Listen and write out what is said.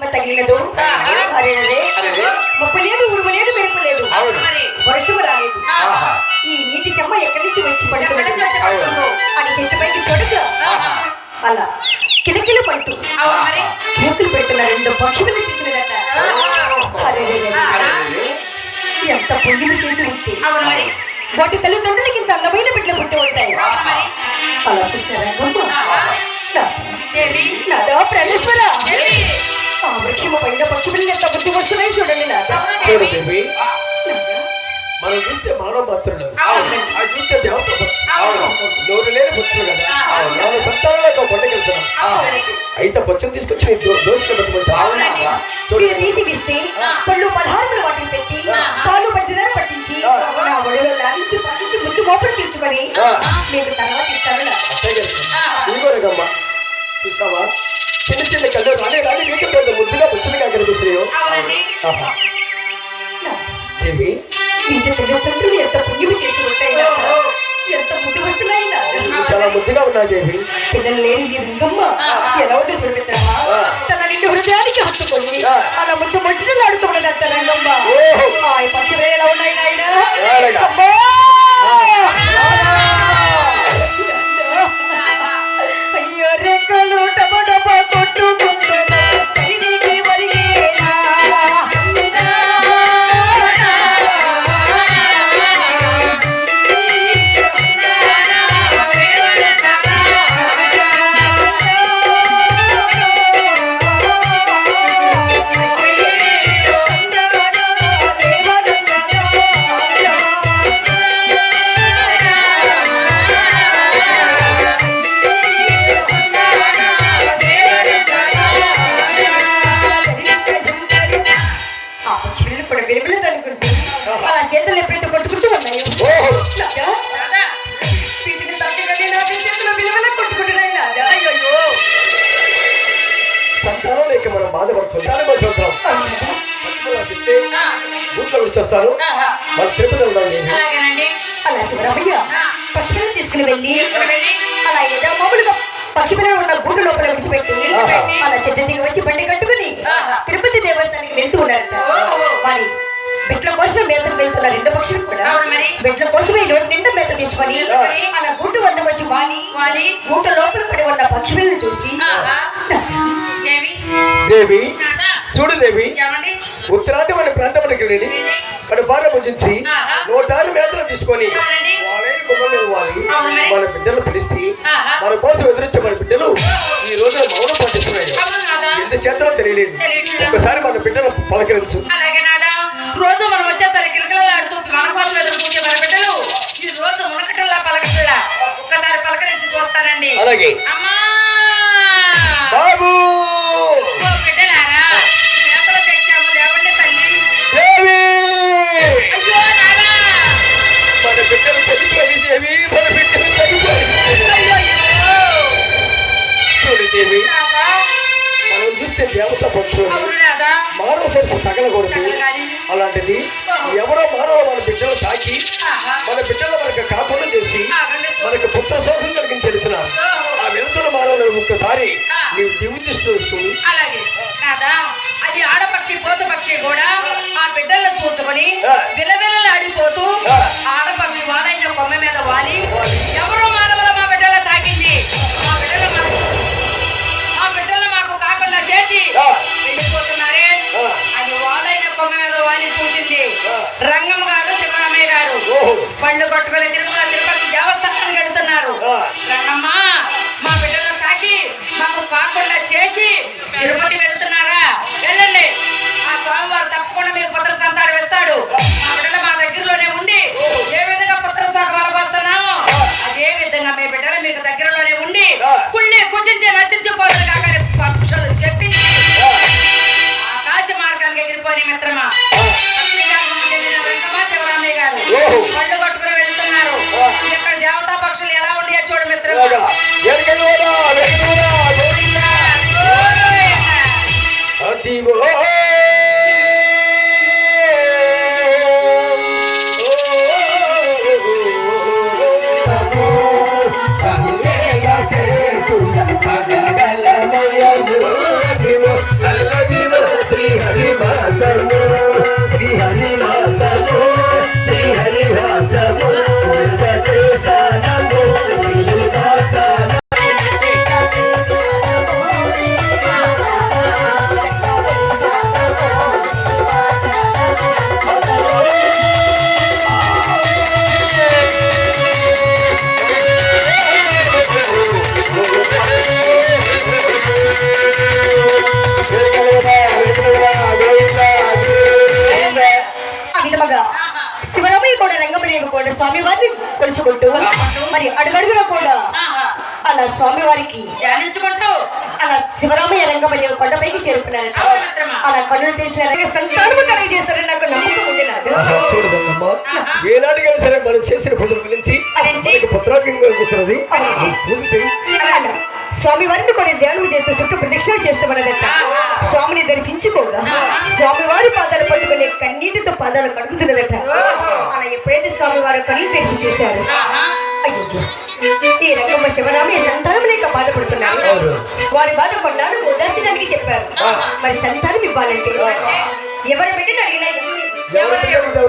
తగిలినదు. ముప్పు లేదు ఉరుము లేదు మెరుపు లేదు. వర్షము రాలేదు. ఈ నీటి చెమ్మ ఎక్కడి నుంచి వచ్చి పడుతుందో? అని చెట్టుపైకి చూడక ఆహా. అలా కిలకిల మరి. కేకులు పెడుతున్న రెండు పక్షులను. అరెరే. ఎంత పుణ్యము చేసి ఉంటే. వాటి తల్లిదండ్రులకి ఇంత అందమైన బిడ్డలు పుట్టి ఉంటాయి. అలా కృష్ణరంగమ్మ నా- ప్రాణేశ్వర. ఆ వృక్షము పైన ఎంత బుద్ధి వస్తున్నాయి చూడండి నాదా చూడు దేవి మనం చూస్తే మానవ పాత్రలు అవును. ఆ చూస్తే దేవత. నోరు లేని కదా. అయితే పచ్చం తీసుకొచ్చి నీ దో- దోషులు పెట్టుకుంటా అవునండి. మీరు తీసి విస్తే పళ్ళు పదహారులు వాటిని పెట్టి పాలు పంచదార పట్టించి నా ఒడిలో లాగించి పట్టించి ముందు మోపులు తీర్చుకొని ఆ. మీకు తర్వాత ఇస్తాను చిన్న చిన్న కళ్ళు రాని దేవి తల్లిదండ్రులు ఎంత పుణ్యము చేసి ఉంటాయి. ఎంత ముద్దు వస్తున్నాయి చాలా ముద్దుగా ఉన్నా దేవి పిల్లలు లేని ఈ రంగమ్మ ఎలా ఉంది చూడబెట్టమ్మా తన నిండు హృదయానికి హత్తుకొని ఆ. అలా ముద్దు ముచ్చటలు ఆడుతున్నదంట రంగమ్మ ఓహో. ఆ, ఈ పక్షులు ఎలా ఉన్నాయి నాయన. అమ్మా! చేతులు ఎప్పుడైతే కొట్టుకుంటూ ఉన్నాయో వీటిని తగ్గగానే నా చేతులు విలువలే కొట్టుకుంటున్నాయి నాదా. అయ్యయ్యో. సంతానం లేక మనం బాధపడుతున్నాం. చాలా చూద్దాం అవునా? పచ్చిమలాపిస్తే బూట్లో విడిచేస్తాను మన తిరుపతి వెళ్దాం నేను. అలాగేనండి. అలా శివరామయ్య పక్షులను తీసుకుని వెళ్ళి అలా ఏదో మామూలుగా పక్షి పిల్లలు ఉన్న గూడు లోపల విడిచిపెట్టి అలా చెట్టు దిగి వచ్చి బండి కట్టుకుని. తిరుపతి దేవస్థానానికి వెళ్తూ ఉన్నారట. మరి బిడ్ల కోసం మేతకు వెళ్తున్న రెండు పక్షులు కూడా. బిడ్ల కోసం ఈ రోడ్డు నిండా మేత తీసుకొని అలా గూటు వద్ద వచ్చి వాలి. వాలి. గూట లోపల పడి ఉన్న పక్షి పిల్లలు చూసి. ఆహా. దేవి. దేవి నాదా చూడు దేవి. ఉత్తరాది మన ప్రాంతమునికి వెళ్ళి బాగా భుజించి ఆహా. నూటారు మేతలు తీసుకొని. మన బిడ్డలు పిలిస్తే. మన కోసం ఎదురొచ్చే మన బిడ్డలు ఈ రోజున మౌనం పాటిస్తున్నాయి. ఎంత చేతనో తెలియలేదు. ఒక్కసారి మన బిడ్డలు పలకరించు. చూస్తానండి అలాగే. అమ్మా! బాబు! ఓ బిడ్డలారా నేతలు తెచ్చాము లేవండి తల్లి. దేవి అయ్యో నాదా మన బిడ్డలు చనిపోయి దేవి మన బిడ్డలు చనిపోయి. చూడు దేవి నాదా మనం చూస్తే దేవత పక్షులు. అవును నాదా మానవ సరస్సు తగలకూడదు. అలాంటిది ఎవరో మానవ మన బిడ్డలు తాకి. మన బిడ్డలు మనకు ఆ. నీవు చూడు అలాగే నాదా అది ఆడపక్షి పోత పక్షి కూడా ఆ బిడ్డలను చూసుకొని ఆ. విలవిలలాడిపోతూ ఆ. ఆడపక్షి వాలైన కొమ్మ మీద వాలి. ఎవరో మానవుల మా బిడ్డల తాకింది మా బిడ్డల మాకు మా బిడ్డలు మాకు కాకుండా చేసి. వెళ్ళిపోతున్నారే. అది వాలైన కొమ్మ మీద వాలి చూసింది. రంగం గారు శివరామయ్య గారు పళ్ళు కొట్టుకొని తిరుమల శివరామయ్య గారు ఓహో. పళ్ళు కొట్టుకుని వెళ్తున్నారు. ఇక్కడ దేవతా పక్షులు ఎలా ఉన్నాయో చూడు స్వామి వారిని కొలుచుకుంటూ మరి అడుగడుగున కూడా. అలా స్వామి వారికి ధ్యానించుకుంటూ అలా శివరామయ్య రంగమయ్య కొండపైకి మిత్రమా. అలా కన్నులు తీసిన సంతానము కలిగజేస్తారని నాకు నమ్మకం ఉంది నాదు ఆహా, చూడు గంగమ్మ ఏనాటికైనా సరే మనం చేసిన పూజల గురించి గురించి? మనకి పుత్రాగ్యం కలుగుతున్నది పూజ చేయి స్వామి వారిని కూడా ధ్యానం చేస్తూ చుట్టూ ప్రదక్షిణలు చేస్తామన్నదట ఆహా. స్వామిని దర్శించుకోగా ఆహా. స్వామి వారి పాదాలు పట్టుకునే కన్నీటితో పాదాలు కడుగుతున్నదట. అలా ఎప్పుడైతే స్వామి వారు కళ్ళు తెరిచి చూశారు ఈ రంగమ్మ శివరామయ్య సంతానం లేక బాధపడుతున్నారు. వారి బాధ కొన్నాళ్ళు ఓదార్చడానికి చెప్పారు. మరి సంతానం ఇవ్వాలంటే ఎవరు పెట్టిన అడిగినా